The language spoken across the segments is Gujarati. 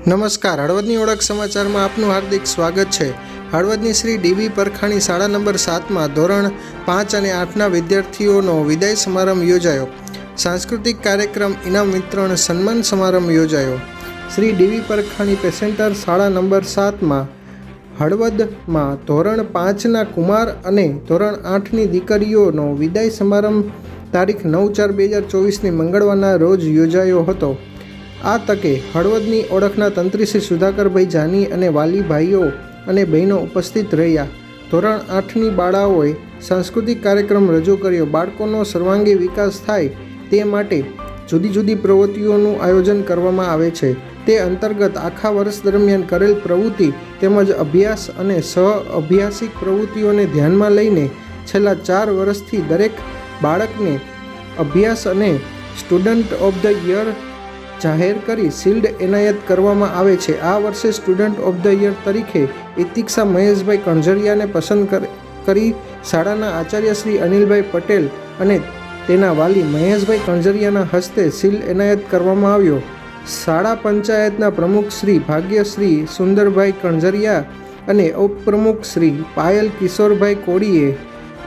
નમસ્કાર, હળવદની ઓળખ સમાચારમાં આપનું હાર્દિક સ્વાગત છે. હળવદની શ્રી ડીબી પરખાણી શાળા નંબર સાતમાં ધોરણ પાંચ અને આઠના વિદ્યાર્થીઓનો વિદાય સમારંભ યોજાયો. સાંસ્કૃતિક કાર્યક્રમ ઇનામ વિતરણ સન્માન સમારંભ યોજાયો. શ્રી ડીવી પરખાણી પેસેન્ટર શાળા નંબર સાતમાં હળવદમાં ધોરણ પાંચના કુમાર અને ધોરણ આઠની દીકરીઓનો વિદાય સમારંભ તારીખ નવ ચાર બે હજાર ચોવીસની મંગળવારના રોજ યોજાયો હતો. આ તકે હળવદની ઓળખના તંત્રી શ્રી સુધાકરભાઈ જાની અને વાલી ભાઈઓ અને બહેનો ઉપસ્થિત રહ્યા. ધોરણ આઠની બાળાઓએ સાંસ્કૃતિક કાર્યક્રમ રજૂ કર્યો. બાળકોનો સર્વાંગી વિકાસ થાય તે માટે જુદી જુદી પ્રવૃત્તિઓનું આયોજન કરવામાં આવે છે. તે અંતર્ગત આખા વર્ષ દરમિયાન કરેલ પ્રવૃત્તિ તેમજ અભ્યાસ અને સહ અભ્યાસિક પ્રવૃત્તિઓને ધ્યાનમાં લઈને છેલ્લા ચાર વર્ષથી દરેક બાળકને અભ્યાસ અને સ્ટુડન્ટ ઓફ ધ યર જાહેર કરી શિલ્ડ એનાયત કરવામાં આવે છે. આ વર્ષે સ્ટુડન્ટ ઓફ ધ યર તરીકે ઇતિક્ષા મહેશભાઈ કણઝરિયાને પસંદ કર- શાળાના આચાર્ય શ્રી અનિલભાઈ પટેલ અને તેના વાલી મહેશભાઈ કણઝરિયાના હસ્તે શિલ્ડ એનાયત કરવામાં આવ્યો. શાળા પંચાયતના પ્રમુખ શ્રી ભાગ્યશ્રી સુંદરભાઈ કણઝરિયા અને ઉપપ્રમુખ શ્રી પાયલ કિશોરભાઈ કોડીએ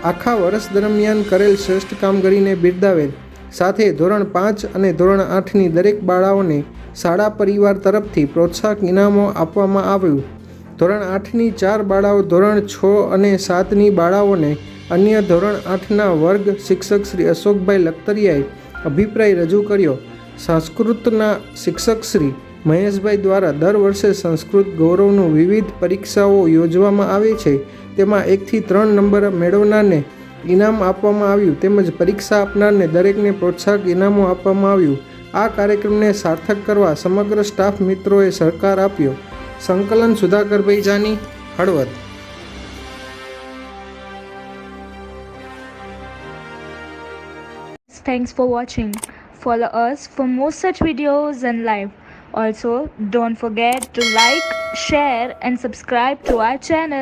આખા વર્ષ દરમિયાન કરેલ શ્રેષ્ઠ કામગીરીને બિરદાવેલ. સાથે ધોરણ પાંચ અને ધોરણ આઠની દરેક બાળાઓને શાળા પરિવાર તરફથી પ્રોત્સાહક ઇનામો આપવામાં આવ્યું. ધોરણ આઠની ચાર બાળાઓ ધોરણ છ અને સાતની બાળાઓને અન્ય ધોરણ આઠના વર્ગ શિક્ષક શ્રી અશોકભાઈ લખતરિયાએ અભિપ્રાય રજૂ કર્યો. સંસ્કૃતના શિક્ષક શ્રી મહેશભાઈ દ્વારા દર વર્ષે સંસ્કૃત ગૌરવનું વિવિધ પરીક્ષાઓ યોજવામાં આવે છે. તેમાં એકથી ત્રણ નંબર મેળવનારને ઇનામ આપવામાં આવ્યું તેમજ પરીક્ષા આપનારને દરેકને પ્રોત્સાહક ઇનામો આપવામાં આવ્યું આ કાર્યક્રમને સાર્થક કરવા સમગ્ર સ્ટાફ મિત્રોએ સહકાર આપ્યો સંકલન Sudhakarbhai Jani Halvad Thanks for watching. Follow us for more such videos and live. Also, don't forget to like, share, and subscribe to our channel.